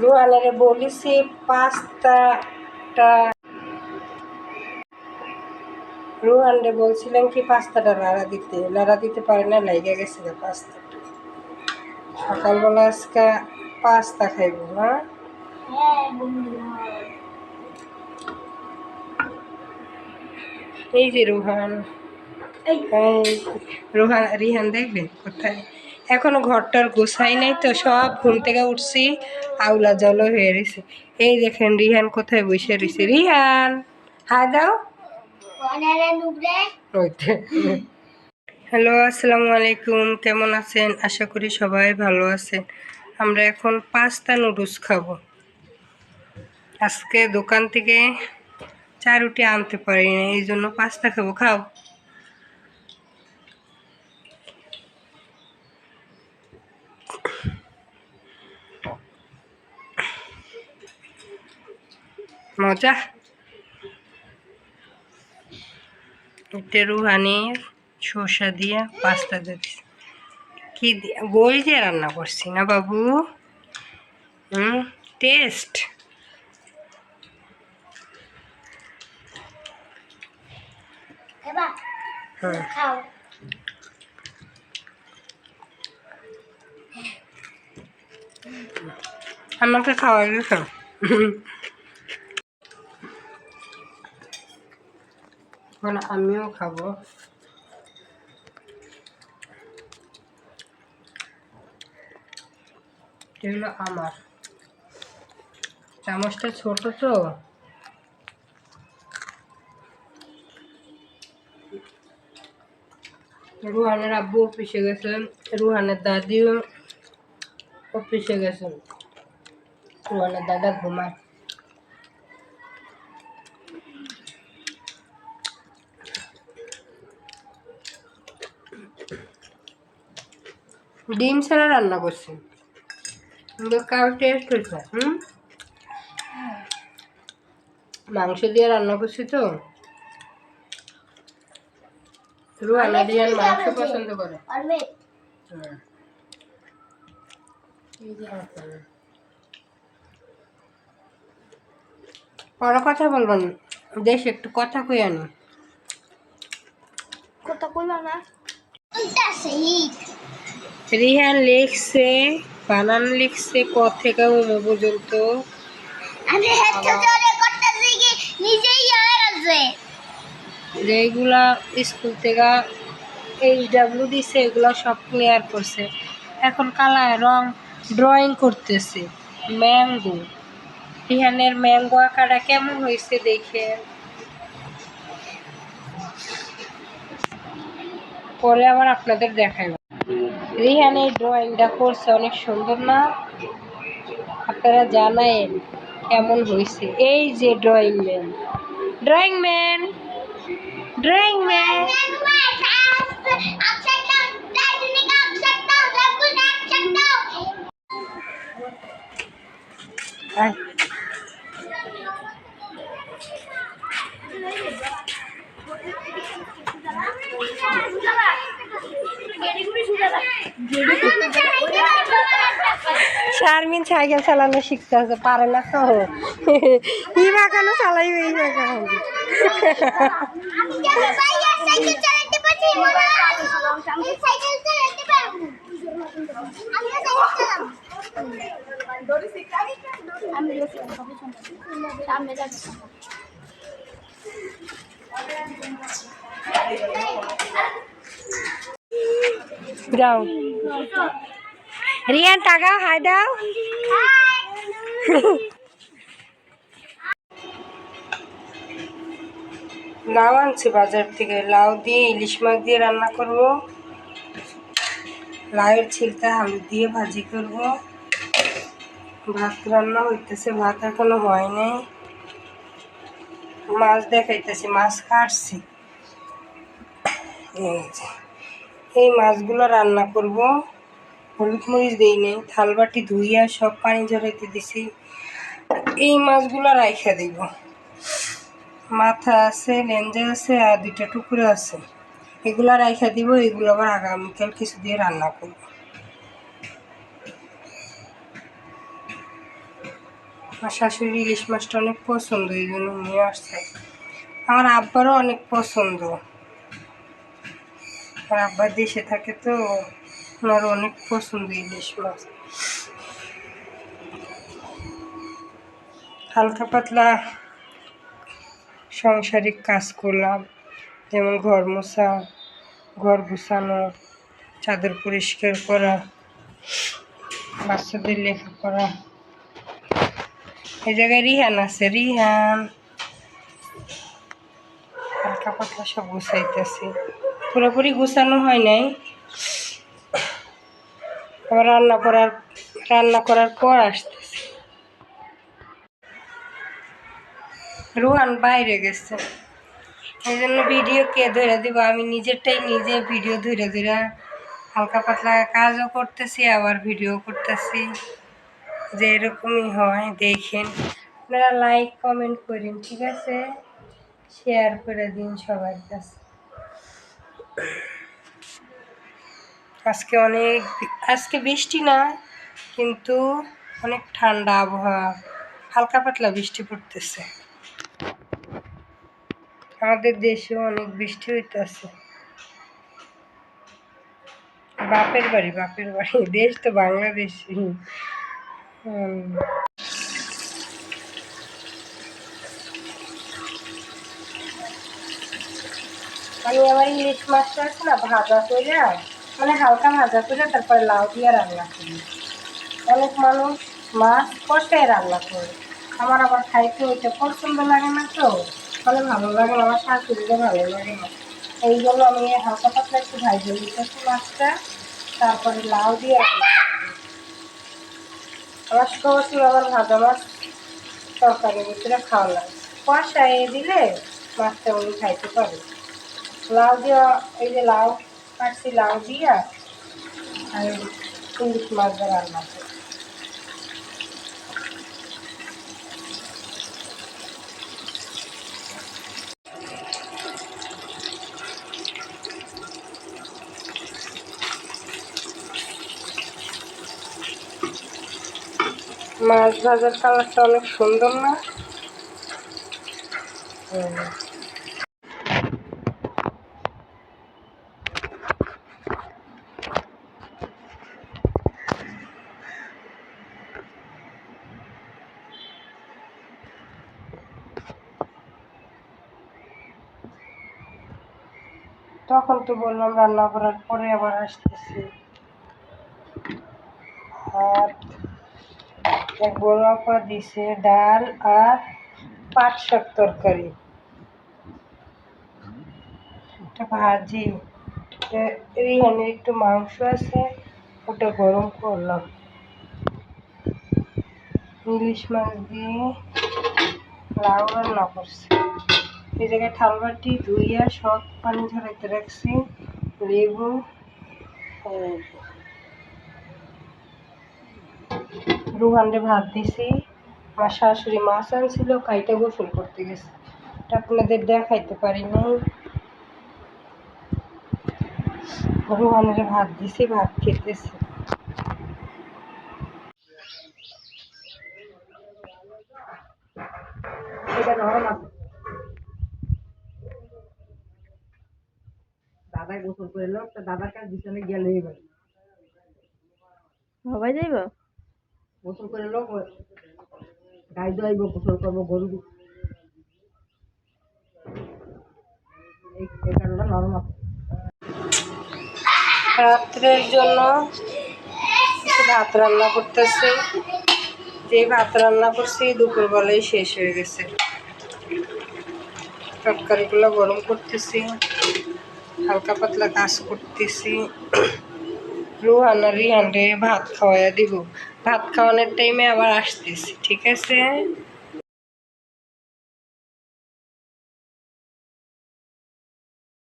রুহানারে বলেছি পাস্তাটা রুহানরে বলছিলাম কি পাস্তাটা লাড়া দিতে। লাড়া দিতে পারে না লাইগা গেছে গা পাস্তাটা সকালবেলা আজকে পাস্তা খাইব হ্যাঁ হ্যাঁ? এই যে রুহান। রুহান রিহান দেখবেন কোথায়? এখনও ঘরটার গোছাই নাই তো, সব ঘুম থেকে উঠছি, আউলা জল হয়ে রয়েছে এই দেখেন রিহান কোথায় বসে রয়েছে রিহান, হাই দাও। হ্যালো, আসসালামু আলাইকুম, কেমন আছেন? আশা করি সবাই ভালো আছেন। আমরা এখন পাস্তা নুডলস খাব। আজকে দোকান থেকে চা রুটি আনতে পারি না এই জন্য পাস্তা খাব। খাও। মজা। এটা রুহানির শসা দিয়ে পাস্তা দিচ্ছি। কি দিয়ে বই দিয়ে রান্না করছি না বাবু? হুম টেস্ট। হুম। আমাকে খাওয়া গেছে এখন আমিও খাব। এটা হলো আমার। চামচটা ছোট তো। রুহানের আব্বু অফিসে গেছেন রুহানের দাদিও অফিসে গেছেন রুহানের দাদা ঘুমায়। ডিম ছাড়া রান্না করছি। কিন্তু কার টেস্ট হয়েছে হুম? মাংস দিয়ে রান্না করছি তো। রুহানা মাংস পছন্দ করে। হুম। পরে কথা বলবেন দেশ একটু কথা কই আনি কত কইবা না। রিহান লিখছে বানান লিখছে ক থেকে উমো পর্যন্ত? আমি হেডটা জোরে করতেছি কি নিজেই আর আছে। যেগুলা স্কুল থেকে এইচ ডাব্লিউ দিছে এগুলো সব ক্লিয়ার করছে। এখন কালার রং ড্রয়িং করতেছে ম্যাঙ্গো। রিহানের ম্যাঙ্গো আঁকাটা কেমন হয়েছে দেখে পরে আবার আপনাদের দেখাইব। রিহান এই ড্রয়িংটা করছে অনেক সুন্দর না? আপনারা জানায়েন কেমন হয়েছে। এই যে drawing man drawing man drawing man Sharmin cycle চালানো শিখতে আছে পারে না তো। ই বাগানো চালাইবে এই বাগান। যাও। রিয়ান টাকা হাই দাও। লাউ আনছি বাজার থেকে। লাউ দিয়ে ইলিশ মাছ দিয়ে রান্না করব। লাউয়ের ছিলটা আলু দিয়ে ভাজি করব। ভাত রান্না হইতেছে, ভাত এখনও হয় নাই। মাছ দেখাইতেছি, মাছ কাটছি। এই মাছগুলো রান্না করব। হলুদ মরিচ দিই নেই থালবাটি ধুইয়া সব পানি ঝরাইতে দিছি। এই মাছগুলো রাইখা দিব। মাথা আছে লেঞ্জা আছে আর দুইটা টুকরো আছে। এগুলো রাইখা দিব, এগুলো আবার আগামীকাল কিছু দিয়ে রান্না করব। আমার শাশুড়ি ইলিশ মাছটা অনেক পছন্দ, এই জন্য নিয়ে আসছে। আমার আব্বারও অনেক পছন্দ। আমার আব্বার দেশে থাকে তো ওনার অনেক পছন্দ ইলিশ মাছ। হালকা পাতলা সাংসারিক কাজ করলাম, যেমন ঘর মোছা, ঘর গুছানো, চাদর পরিষ্কার করা, বাচ্চাদের লেখা লেখাপড়া। এই জায়গায় রিহান আছে, রিহান। হালকা পাতলা সব গুছাইতেছি। পুরোপুরি গুছানো হয় নাই। আবার রান্না করার রান্না করার পর আসতেছে। রুহান বাইরে গেছে। এই জন্য ভিডিও কে ধরে দিব? আমি নিজেরটাই নিজে ভিডিও ধরে ধরে হালকা পাতলা কাজও করতেছি, আবার ভিডিও করতেছি। যে এরকমই হয়, দেখেন। আপনারা লাইক কমেন্ট করেন, ঠিক আছে? শেয়ার করে দিন সবার কাছে। আজকে অনেক, আজকে বৃষ্টি না, কিন্তু অনেক ঠান্ডা আবহাওয়া, হালকা পাতলা বৃষ্টি পড়তেছে। আমাদের দেশেও অনেক বৃষ্টি হইতেছে। বাপের বাড়ি বাপের বাড়ি, দেশ তো বাংলাদেশ আমি আমার ইলিশ মাছটা আছে না, ভাজা করে মানে হালকা ভাজা করে তারপরে লাউ দিয়ে রান্না করি। অনেক মানুষ মাছ কষায় রান্না করে। আমার আবার খাইতে ওইটা পছন্দ লাগে না তো। মানে ভালো লাগে না, আমার শাশুড়িকে ভালো লাগে না। এই জন্য আমি হালকা পাতলা একটু ভাজে দিতেছি মাছটা, তারপরে লাউ দিয়ে রান্না। আমার শ্বশুর আমার ভাজা মাছ তরকারি ভিতরে খাওয়া লাগে। কষায় দিলে মাছটা উনি খাইতে পারে। লাউ দিয়ে এই যে লাউ কাটছি লাউ দিয়া আর ইলিশ মাছ দিয়ে রান্না করি মাছ ভাজার কালারটা অনেক সুন্দর না? তখন তো বললাম রান্না করার পরে আবার আসতেছি। এক বড় দিছে ডাল আর পাট শাক তরকারি। একটা ভাজি। এ- রিহানের একটু মাংস আছে, ওটা গরম করলাম। ইলিশ মাছ দিয়ে লাউ রান্না করছি। এই জায়গায় থালবাটি ধুইয়া সব পানি ঝরাইতে রাখছি লেবু রুহানরে ভাত দিছি। আমার শাশুড়ি মাছ আনছিল, কাইটা গোসল করতে গেছে। এটা আপনাদের দেখাইতে পারি নাই। রুহানের ভাত দিছি, ভাত খেতেছি। এটা নরম আছে। গোসল করে তা দাদার কাছে বিছানে গেলে এবার সবাই যাইব? গোসল করে এলো গাই দোয়াইব গোসল করব গরু এই এই কারণে নরম রাত্রের জন্য ভাত রান্না করতেছি। যে ভাত রান্না করছি দুপুরবেলায় শেষ হয়ে গেছে। তরকারিগুলো গরম করতেছি। হালকা পাতলা কাজ করতেছি। রুহান, রিহান রে ভাত খাওয়াইয়া দিব। ভাত খাওয়ানোর টাইমে আবার আসতেছি, ঠিক আছে?